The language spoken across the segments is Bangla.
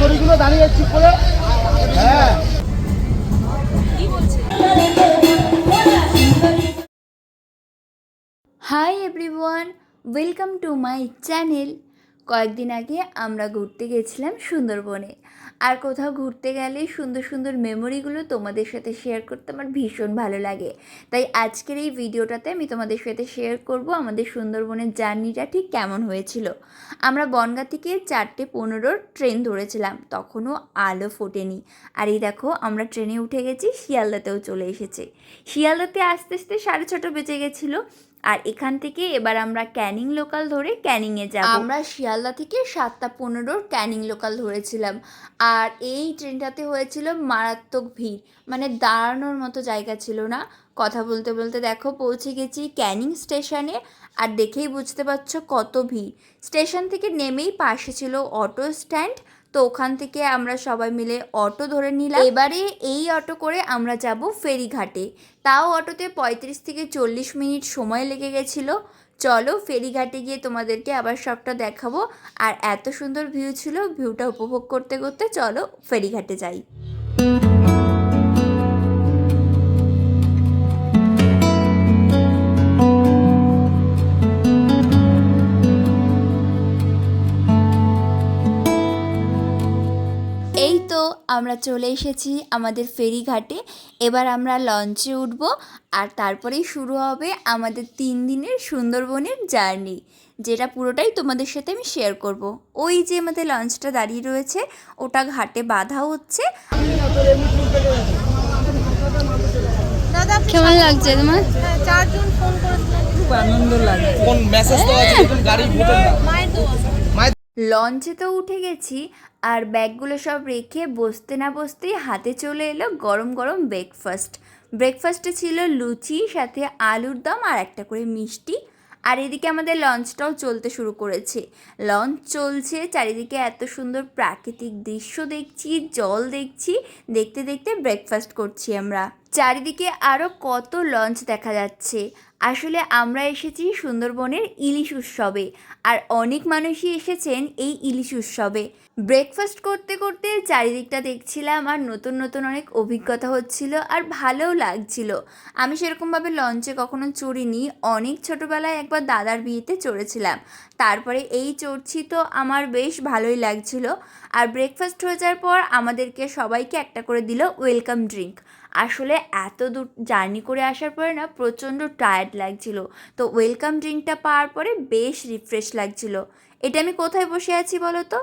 শরীরগুলো দাঁড়িয়ে ঠিক করে হ্যাঁ। Hi everyone welcome to my channel কয়েকদিন আগে আমরা ঘুরতে গেছিলাম সুন্দরবনে। আর কোথাও ঘুরতে গেলে সুন্দর সুন্দর মেমোরিগুলো তোমাদের সাথে শেয়ার করতে আমার ভীষণ ভালো লাগে। তাই আজকের এই ভিডিওটাতে আমি তোমাদের সাথে শেয়ার করব আমাদের সুন্দরবনের জার্নিটা ঠিক কেমন হয়েছিল। আমরা বনগা থেকে চারটে পনেরোর ট্রেন ধরেছিলাম, তখনও আলো ফোটেনি। আর এই দেখো, আমরা ট্রেনে উঠে গেছি, শিয়ালদাতেও চলে এসেছে। শিয়ালদাতে আস্তে আস্তে সাড়ে ছটা বেজে গেছিল। আর এখান থেকে এবার আমরা ক্যানিং লোকাল ধরে ক্যানিংয়ে যাব। আমরা শিয়ালদা থেকে সাতটা পনেরোর ক্যানিং লোকাল ধরেছিলাম। আর এই ট্রেনটাতে হয়েছিল মারাত্মক ভিড় মানে দাঁড়ানোর মতো জায়গা ছিল না। কথা বলতে বলতে দেখো পৌঁছে গেছি ক্যানিং স্টেশনে আর দেখেই বুঝতে পারছ কত ভিড়। স্টেশন থেকে নেমেই পাশে ছিল অটো স্ট্যান্ড তো ওখান থেকে আমরা সবাই মিলে অটো ধরে নিলাম। এবারে এই অটো করে আমরা যাব ফেরিঘাটে। তাও অটোতে পঁয়ত্রিশ থেকে চল্লিশ মিনিট সময় লেগে গেছিল। চলো ফেরিঘাটে গিয়ে তোমাদেরকে আবার সবটা দেখাবো। আর এত সুন্দর ভিউ ছিল, ভিউটা উপভোগ করতে করতে চলো ফেরিঘাটে যাই। আমরা চলে এসেছি আমাদের ফেরিঘাটে। এবার আমরা লঞ্চে উঠব আর তারপরেই শুরু হবে আমাদের তিন দিনের সুন্দরবনের জার্নি যেটা পুরোটাই তোমাদের সাথে আমি শেয়ার করব। ওই যে আমাদের লঞ্চটা দাঁড়িয়ে রয়েছে ওটা ঘাটে বাঁধা হচ্ছে। কেমন লাগছে তোমার? চারজন ফোন করেছিলেন কোন মেসেজ তো আছে গাড়ি ভোটের না লঞ্চে তো উঠে গেছি, আর ব্যাগগুলো সব রেখে বসতে না বসতেই হাতে চলে এলো গরম গরম ব্রেকফাস্ট ব্রেকফাস্টে ছিল লুচি, সাথে আলুর দম আর একটা করে মিষ্টি। আর এদিকে আমাদের লঞ্চটাও চলতে শুরু করেছে। লঞ্চ চলছে, চারিদিকে এত সুন্দর প্রাকৃতিক দৃশ্য দেখছি, জল দেখছি, দেখতে দেখতে ব্রেকফাস্ট করছি আমরা। চারিদিকে আরও কত লঞ্চ দেখা যাচ্ছে। আসলে আমরা এসেছি সুন্দরবনের ইলিশ উৎসবে, আর অনেক মানুষই এসেছেন এই ইলিশ উৎসবে। ব্রেকফাস্ট করতে করতে চারিদিকটা দেখছিলাম, আর নতুন নতুন অনেক অভিজ্ঞতা হচ্ছিল, আর ভালোও লাগছিল। আমি সেরকমভাবে লঞ্চে কখনো চড়িনি, অনেক ছোটোবেলায় একবার দাদার বিয়েতে চড়েছিলাম। তারপরে এই চড়ছি তো আমার বেশ ভালোই লাগছিল, আর ব্রেকফাস্ট হয়ে যাওয়ার পর আমাদেরকে সবাইকে একটা করে দিল ওয়েলকাম ড্রিঙ্ক। আসলে এত দূর জার্নি করে আসার পরে না প্রচণ্ড টায়ার্ড লাগছিল। তো ওয়েলকাম ড্রিঙ্কটা পাওয়ার পরে বেশ রিফ্রেশ লাগছিল। এটা আমি কোথায় বসে আছি বলো তো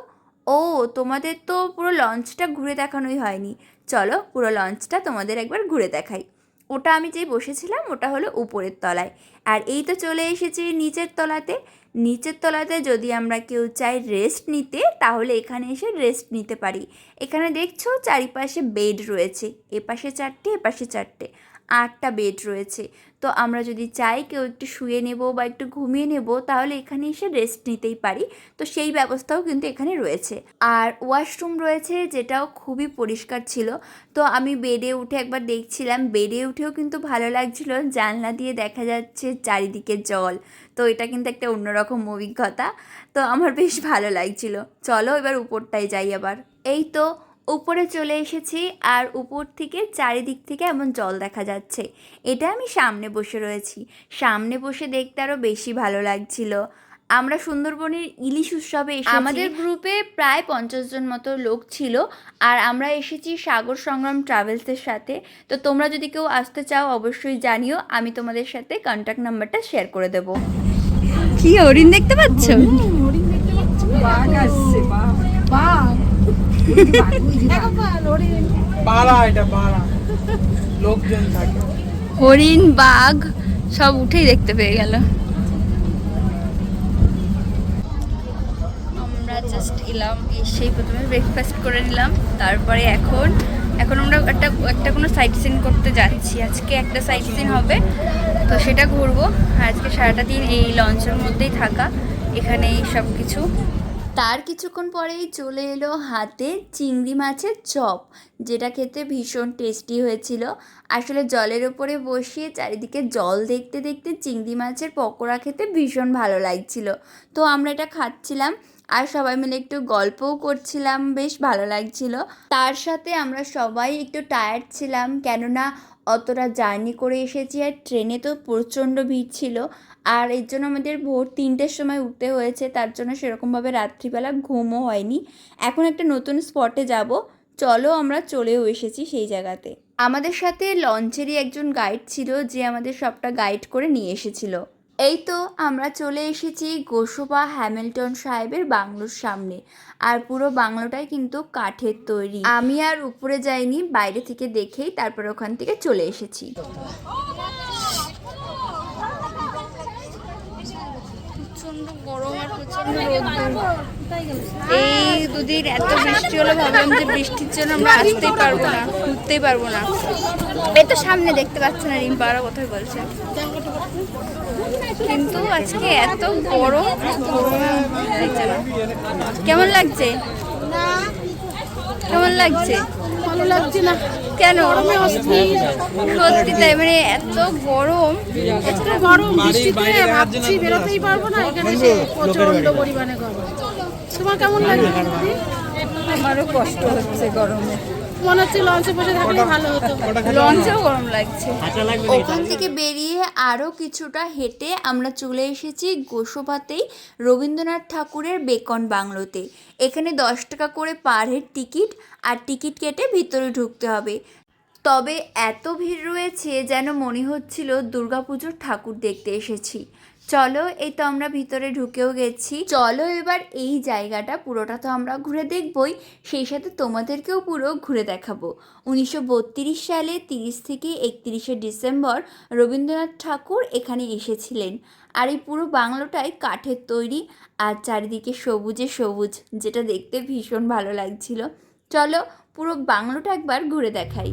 ও, তোমাদের তো পুরো লঞ্চটা ঘুরে দেখানোই হয়নি। চলো পুরো লঞ্চটা তোমাদের একবার ঘুরে দেখাই। ওটা আমি যেই বসেছিলাম ওটা হলো উপরের তলায়। আর এই তো চলে এসেছি নিচের তলাতে। নিচের তলাতে যদি আমরা কেউ চাই রেস্ট নিতে, তাহলে এখানে এসে রেস্ট নিতে পারি। এখানে দেখছ চারিপাশে বেড রয়েছে। এপাশে চারটে এপাশে চারটে, আটটা বেড রয়েছে। তো আমরা যদি চাই কেউ একটু শুয়ে নেব বা একটু ঘুমিয়ে নেব, তাহলে এখানে এসে রেস্ট নিতেই পারি। তো সেই ব্যবস্থাও কিন্তু এখানে রয়েছে। আর ওয়াশরুম রয়েছে, যেটাও খুবই পরিষ্কার ছিল। তো আমি বেডে উঠে একবার দেখছিলাম। বেডে উঠেও কিন্তু ভালো লাগছিল। জানলা দিয়ে দেখা যাচ্ছে চারিদিকে জল। তো এটা কিন্তু একটা অন্যরকম অভিজ্ঞতা। তো আমার বেশ ভালো লাগছিল। চলো এবার উপরটায় যাই আবার। এই তো, উপরে চলে এসেছি আর উপর থেকে চারিদিক থেকে এমন জল দেখা যাচ্ছে। এটা আমি সামনে বসে রয়েছি। সামনে বসে দেখতে আরও বেশি ভালো লাগছিল। আমরা সুন্দরবনের ইলিশ উৎসবে এসেছি। আমাদের গ্রুপে প্রায় পঞ্চাশ জন মতো লোক ছিল আর আমরা এসেছি সাগর সংগ্রাম ট্রাভেলসের সাথে। তো তোমরা যদি কেউ আসতে চাও অবশ্যই জানিও আমি তোমাদের সাথে কন্ট্যাক্ট নাম্বারটা শেয়ার করে দেবো। কি হরিণ দেখতে পাচ্ছ? পাড়া এটা পাড়া লোকজন থাকে। হরিণ বাঘ সব উঠেই দেখতে পেয়ে গেল আমরা জাস্ট এলাম এসেই প্রথমে ব্রেকফাস্ট করে নিলাম। তারপরে এখন এখন আমরা একটা একটা কোনো সাইট সিন করতে যাচ্ছি। আজকে একটা সাইট সিন হবে, তো সেটা ঘুরবো। আজকে সারাটা দিন এই লঞ্চের মধ্যেই থাকা এখানে সব কিছু তার কিছুক্ষণ পরেই চলে এলো হাতে চিংড়ি মাছের চপ, যেটা খেতে ভীষণ টেস্টি হয়েছিল। আসলে জলের ওপরে বসিয়ে চারিদিকে জল দেখতে দেখতে চিংড়ি মাছের পকোড়া খেতে ভীষণ ভালো লাগছিল। তো আমরা এটা খাচ্ছিলাম। আর সবাই মিলে একটু গল্পও করছিলাম, বেশ ভালো লাগছিল। তার সাথে আমরা সবাই একটু টায়ার্ড ছিলাম, কেননা অতটা জার্নি করে এসেছি আর ট্রেনে তো প্রচণ্ড ভিড় ছিল। আর এর জন্য আমাদের ভোর তিনটের সময় উঠতে হয়েছে, তার জন্য সেরকমভাবে রাত্রিবেলা ঘুমও হয়নি। এখন একটা নতুন স্পটে যাব। চলো আমরা চলেও এসেছি সেই জায়গাতে। আমাদের সাথে লঞ্চেরই একজন গাইড ছিল, যে আমাদের সবটা গাইড করে নিয়ে এসেছিল। এই তো আমরা চলে এসেছি গোসবা হ্যামিল্টন সাহেবের বাংলোর সামনে। আর পুরো বাংলোটাই কিন্তু কাঠের তৈরি। আমি আর উপরে যাইনি, বাইরে থেকে দেখেই তারপর ওখান থেকে চলে এসেছি। এই দুদিন এত বৃষ্টি হলো, ভাবলাম যে বৃষ্টির জন্য আমরা আসতেই পারব না, ঘুরতেই পারব না। এই তো সামনে দেখতে পাচ্ছ না, রিম্পা ওরা কোথায় বলছে। কিন্তু আজকে এত গরম কেমন লাগছে? কেমন লাগছে? ভালো লাগছে না। কেন? সত্যি তাই মানে এত গরম। গরম বৃষ্টিতে ভাবছি বেরোতেই পারব না এখানে এসে প্রচণ্ড পরিমাণে গরম। তোমার কেমন লাগছে? আমারও কষ্ট হচ্ছে গরমে। মনে হচ্ছে লঞ্চে বসে থাকলে ভালো হতো। লঞ্চেও গরম লাগছে। ওখান থেকে বেরিয়ে আরও কিছুটা হেঁটে আমরা চলে এসেছি গোসবাতেই রবীন্দ্রনাথ ঠাকুরের বেকন বাংলোতে। এখানে দশ টাকা করে পার হেড টিকিট আর টিকিট কেটে ভিতরে ঢুকতে হবে। তবে এত ভিড় রয়েছে যেন মনে হচ্ছিল দুর্গাপুজোর ঠাকুর দেখতে এসেছি। চলো, এই তো আমরা ভিতরে ঢুকেও গেছি। চলো এবার এই জায়গাটা, পুরোটা তো আমরা ঘুরে দেখবই। সেই সাথে তোমাদেরকেও পুরো ঘুরে দেখাবো। উনিশশো বত্রিশ সালে তিরিশ থেকে একত্রিশে ডিসেম্বর রবীন্দ্রনাথ ঠাকুর এখানে এসেছিলেন। আর এই পুরো বাংলোটাই কাঠের তৈরি আর চারিদিকে সবুজে সবুজ, যেটা দেখতে ভীষণ ভালো লাগছিল। চলো পুরো বাংলোটা একবার ঘুরে দেখাই।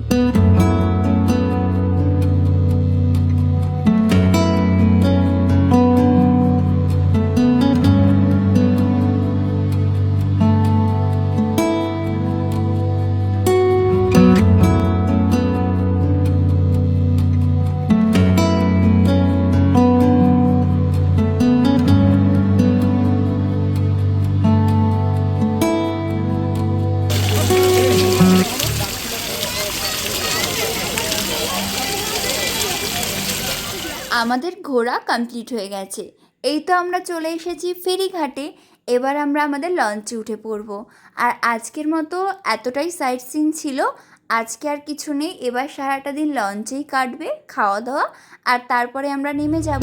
ঘোরা কমপ্লিট হয়ে গেছে। এই তো আমরা চলে এসেছি ফেরিঘাটে। এবার আমরা আমাদের লঞ্চে উঠে পড়ব। আর আজকের মতো এতটাই সাইট সিন ছিল। আজকে আর কিছু নেই। এবার সারাটা দিন লঞ্চেই কাটবে খাওয়া দাওয়া আর তারপরে আমরা নেমে যাব।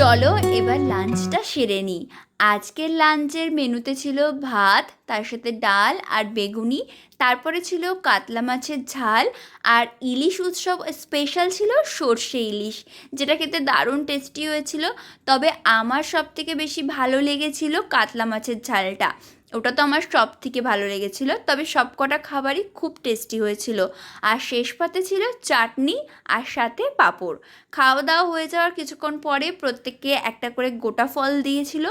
চলো এবার লাঞ্চটা সেরে নিই। আজকের লাঞ্চের মেনুতে ছিল ভাত, তার সাথে ডাল আর বেগুনি, তারপরে ছিল কাতলা মাছের ঝাল আর ইলিশ উৎসব স্পেশাল ছিল সর্ষে ইলিশ, যেটা খেতে দারুণ টেস্টি হয়েছিল। তবে আমার সব থেকে বেশি ভালো লেগেছিল কাতলা মাছের ঝালটা। ওটা তো আমার সব থেকে ভালো লেগেছিল। তবে সব কটা খাবারই খুব টেস্টি হয়েছিল। আর শেষ পাতে ছিল চাটনি আর সাথে পাঁপড়। খাওয়া দাওয়া হয়ে যাওয়ার কিছুক্ষণ পরে প্রত্যেককে একটা করে গোটা ফল দিয়েছিল।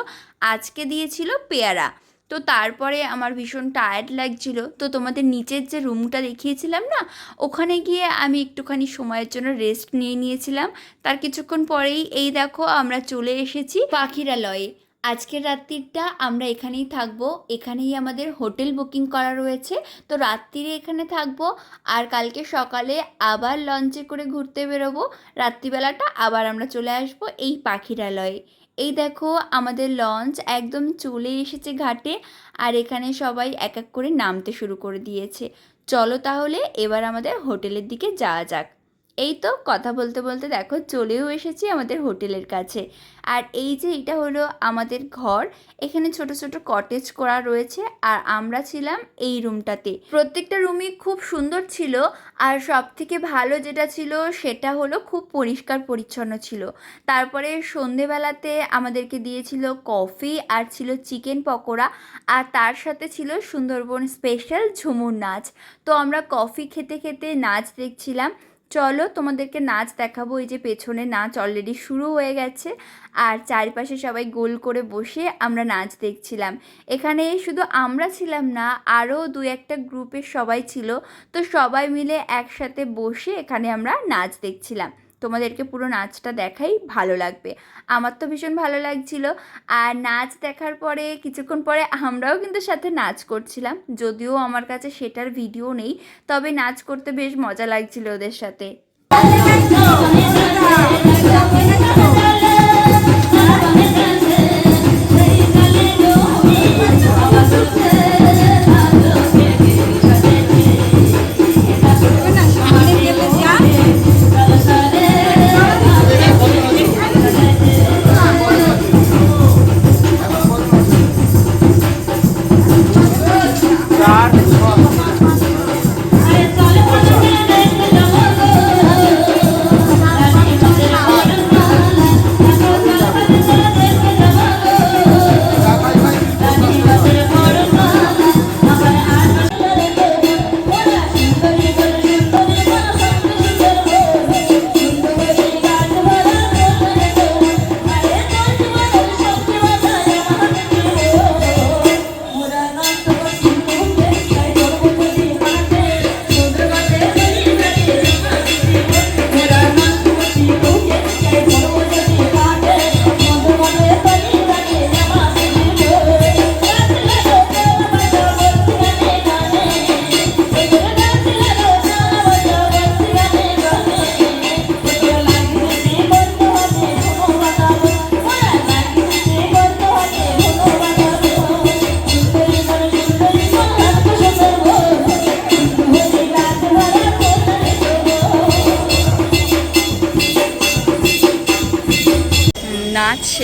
আজকে দিয়েছিল পেয়ারা। তো তারপরে আমার ভীষণ টায়ার্ড লাগছিল। তো তোমাদের নিচের যে রুমটা দেখিয়েছিলাম না, ওখানে গিয়ে আমি একটুখানি সময়ের জন্য রেস্ট নিয়ে নিয়েছিলাম। তার কিছুক্ষণ পরেই, এই দেখো আমরা চলে এসেছি পাখিরালয়ে। আজকের রাত্রিটা আমরা এখানেই থাকব। এখানেই আমাদের হোটেল বুকিং করা রয়েছে। তো রাত্রিরে এখানে থাকব আর কালকে সকালে আবার লঞ্চে করে ঘুরতে বেরোবো। রাত্রিবেলাটা আবার আমরা চলে আসব এই পাখিরালয়ে। এই দেখো আমাদের লঞ্চ একদম চলে এসেছে ঘাটে আর এখানে সবাই এক এক করে নামতে শুরু করে দিয়েছে। চলো তাহলে এবার আমাদের হোটেলের দিকে যাওয়া যাক। এই তো কথা বলতে বলতে দেখো চলেও এসেছি আমাদের হোটেলের কাছে। আর এই যে এটা হলো আমাদের ঘর, এখানে ছোট ছোট কটেজ করা রয়েছে আর আমরা ছিলাম এই রুমটাতে প্রত্যেকটা রুমই খুব সুন্দর ছিল আর সব থেকে ভালো যেটা ছিল সেটা হলো খুব পরিষ্কার পরিচ্ছন্ন ছিল। তারপরে সন্ধেবেলাতে আমাদেরকে দিয়েছিল কফি আর ছিল চিকেন পকোড়া আর তার সাথে ছিল সুন্দরবন স্পেশাল ঝুমুর নাচ। তো আমরা কফি খেতে খেতে নাচ দেখছিলাম চলো তোমাদেরকে নাচ দেখাবো। এই যে পেছনে নাচ অলরেডি শুরু হয়ে গেছে। আর চারিপাশে সবাই গোল করে বসে আমরা নাচ দেখছিলাম। এখানে শুধু আমরা ছিলাম না আরও দু একটা গ্রুপের সবাই ছিল। তো সবাই মিলে একসাথে বসে এখানে আমরা নাচ দেখছিলাম। তোমাদেরকে পুরো নাচটা দেখাই ভালো লাগবে। আমার তো ভীষণ ভালো লাগছিল। আর নাচ দেখার পরে, কিছুক্ষণ পরে আমরাও কিন্তু সাথে নাচ করছিলাম। যদিও আমার কাছে সেটার ভিডিও নেই, তবে নাচ করতে বেশ মজা লাগছিল ওদের সাথে।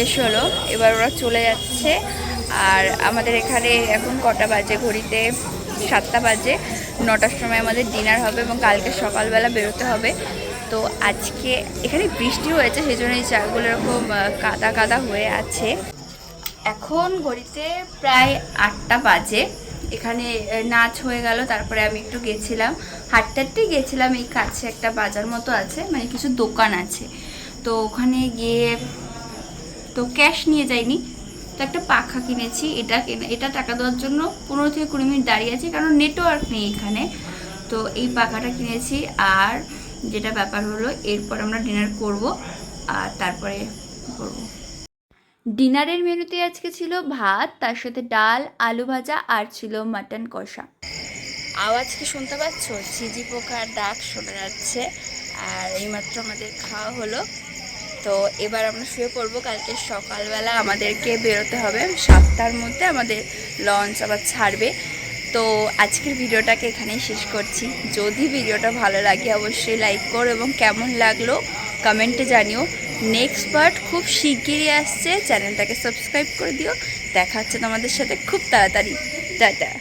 শেষ হলো। এবার ওরা চলে যাচ্ছে। আর আমাদের এখানে এখন কটা বাজে? ঘড়িতে সাতটা বাজে। নটার সময় আমাদের ডিনার হবে এবং কালকে সকালবেলা বেরোতে হবে। তো আজকে এখানে বৃষ্টি হয়েছে সেই জন্য এই চাগুলো এরকম কাদা কাদা হয়ে আছে। এখন ঘড়িতে প্রায় আটটা বাজে। এখানে নাচ হয়ে গেল। তারপরে আমি একটু গেছিলাম। হাঁটতে গেছিলাম, এই কাছে একটা বাজার মতো আছে। মানে কিছু দোকান আছে। তো ওখানে গিয়ে তো ক্যাশ নিয়ে যাইনি। তো একটা পাখা কিনেছি, এটা এটা টাকা দেওয়ার জন্য পনেরো থেকে কুড়ি মিনিট দাঁড়িয়ে আছি, কারণ নেটওয়ার্ক নেই এখানে। তো এই পাখাটা কিনেছি আর যেটা ব্যাপার হলো, এরপর আমরা ডিনার করব আর তারপরে করব। ডিনারের মেনুতে আজকে ছিল ভাত, তার সাথে ডাল, আলু ভাজা আর ছিল মাটন কষা। আওয়াজ কি শুনতে পাচ্ছ? সিজি পোকার ডাক শোনা যাচ্ছে। আর এইমাত্র আমাদের খাওয়া হলো। তো এবার আমরা শুয়ে পড়ব। কালকে সকালবেলা আমাদেরকে বেরোতে হবে। সাতটার মধ্যে আমাদের লঞ্চ আবার ছাড়বে। তো আজকের ভিডিওটাকে এখানেই শেষ করছি। যদি ভিডিওটা ভালো লাগে অবশ্যই লাইক করো এবং কেমন লাগল কমেন্টে জানিও। নেক্সট পার্ট খুব শিগগিরই আসছে। চ্যানেলটাকে সাবস্ক্রাইব করে দিও। দেখা হচ্ছে তোমাদের সাথে খুব তাড়াতাড়ি। টাটা।